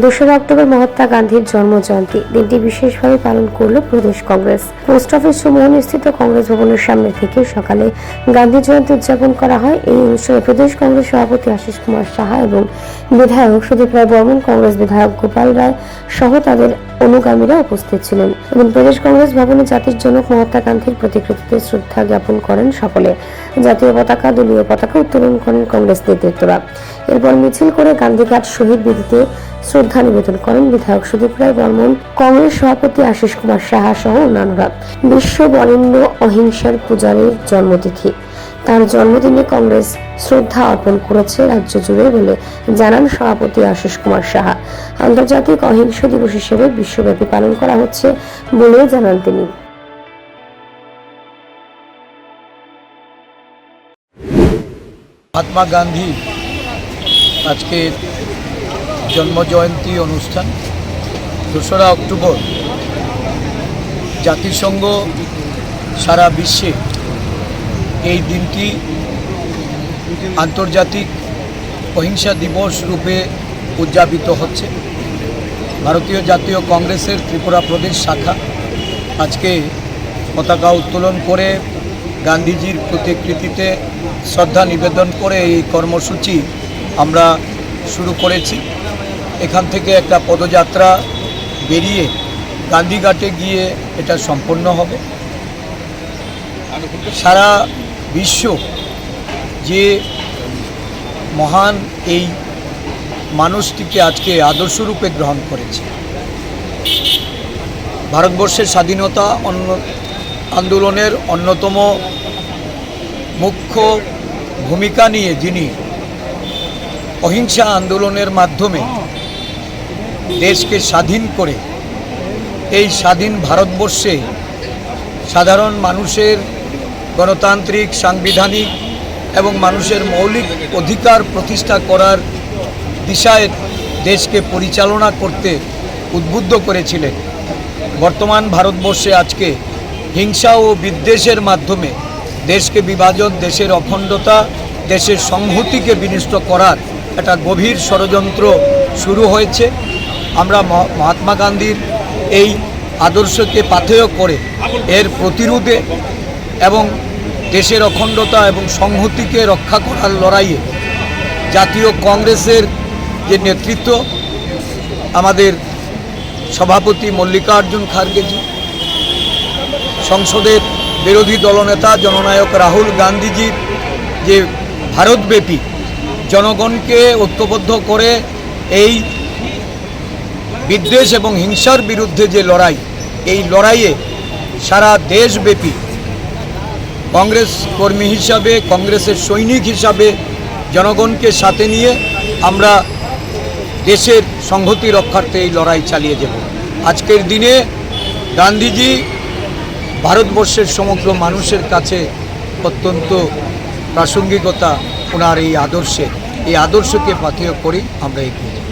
দোসরা অক্টোবর মহাত্মা গান্ধীর জন্মজয়ন্তী। দিনটি বিশেষভাবে পালন করল প্রদেশ কংগ্রেস। পোস্ট অফিস সুমোহন স্থিত কংগ্রেস ভবনের সামনে থেকে সকালে গান্ধী জয়ন্তী উদযাপন করা হয়। এই অনুষ্ঠানে প্রদেশ কংগ্রেস সভাপতি আশিস কুমার সাহা এবং বিধায়ক সুদীপ রায় বর্মন, কংগ্রেস বিধায়ক গোপাল রায় সহ তাদের অনুগামীরা উপস্থিত ছিলেন। এবং প্রদেশ কংগ্রেস ভবনে জাতির জনক মহাত্মা গান্ধীর প্রতিকৃতিতে শ্রদ্ধা জ্ঞাপন করেন সকলে। জাতীয় পতাকা, দলীয় পতাকা উত্তোলন করেন কংগ্রেস নেতৃত্বরা। এরপর মিছিল করে গান্ধীঘাট শহীদ বেদিতে শ্রদ্ধা নিবেদন করেন বিধায়ক সুদীপ রায় বর্মন, কংগ্রেস সভাপতি আশিস কুমার সাহা সহ অন্যান্যরা। বিশ্ব বরেণ্য অহিংসার পূজারীর জন্মতিথি। তার জন্মদিনে কংগ্রেস শ্রদ্ধা অর্পণ করেছে রাজ্য জুড়ে বলে জানান সভাপতি আশিস কুমার সাহা। আন্তর্জাতিক অহিংস দিবস হিসেবে বিশ্বব্যাপী পালন করা হচ্ছে বলেও জানান তিনি। মহাত্মা গান্ধী আজকে জন্মজয়ন্তী অনুষ্ঠান, দোসরা অক্টোবর। জাতিসংঘ সারা বিশ্বে এই দিনটি আন্তর্জাতিক অহিংসা দিবস রূপে উদযাপিত হচ্ছে। ভারতীয় জাতীয় কংগ্রেসের ত্রিপুরা প্রদেশ শাখা আজকে পতাকা উত্তোলন করে গান্ধীজির প্রতিকৃতিতে শ্রদ্ধা নিবেদন করে এই কর্মসূচি আমরা শুরু করেছি। এখান থেকে একটা পদযাত্রা বেরিয়ে গান্ধীঘাটে গিয়ে এটা সম্পন্ন হবে। সারা বিশ্ব যে মহান এই মানুষটিকে আজকে আদর্শরূপে গ্রহণ করেছে। ভারতবর্ষের স্বাধীনতা অন্য আন্দোলনের অন্যতম মুখ্য ভূমিকা নিয়ে যিনি অহিংসা আন্দোলনের মাধ্যমে দেশকে স্বাধীন করে, এই স্বাধীন ভারতবর্ষে সাধারণ মানুষের গণতান্ত্রিক, সাংবিধানিক এবং মানুষের মৌলিক অধিকার প্রতিষ্ঠা করার দিশায় দেশকে পরিচালনা করতে উদ্বুদ্ধ করেছিলেন। বর্তমান ভারতবর্ষে আজকে হিংসা ও বিদ্বেষের মাধ্যমে দেশকে বিভাজন, দেশের অখণ্ডতা, দেশের সংহতিকে বিনষ্ট করার একটা গভীর ষড়যন্ত্র শুরু হয়েছে। আমরা মহ- মহাত্মা গান্ধীর এই আদর্শকে পাথেয় করে এর প্রতিরোধে এবং দেশের অখণ্ডতা এবং সংহতিকে রক্ষা করার লড়াইয়ে জাতীয় কংগ্রেসের যে নেতৃত্ব, আমাদের সভাপতি মল্লিকার্জুন খার্গেজি, সংসদের বিরোধী দলনেতা জননায়ক রাহুল গান্ধীজির যে ভারতব্যাপী জনগণকে ঐক্যবদ্ধ করে এই বিদ্বেষ এবং হিংসার বিরুদ্ধে যে লড়াই, এই লড়াইয়ে সারা দেশব্যাপী কংগ্রেস কর্মী হিসাবে, কংগ্রেসের সৈনিক হিসাবে জনগণকে সাথে নিয়ে আমরা দেশের সংহতি রক্ষার্থে এই লড়াই চালিয়ে যাব। আজকের দিনে গান্ধীজি ভারতবর্ষের সমগ্র মানুষের কাছে অত্যন্ত প্রাসঙ্গিকতা, ওনার এই আদর্শে, এই আদর্শকে পাথেয় করেই আমরা এগিয়ে যাব।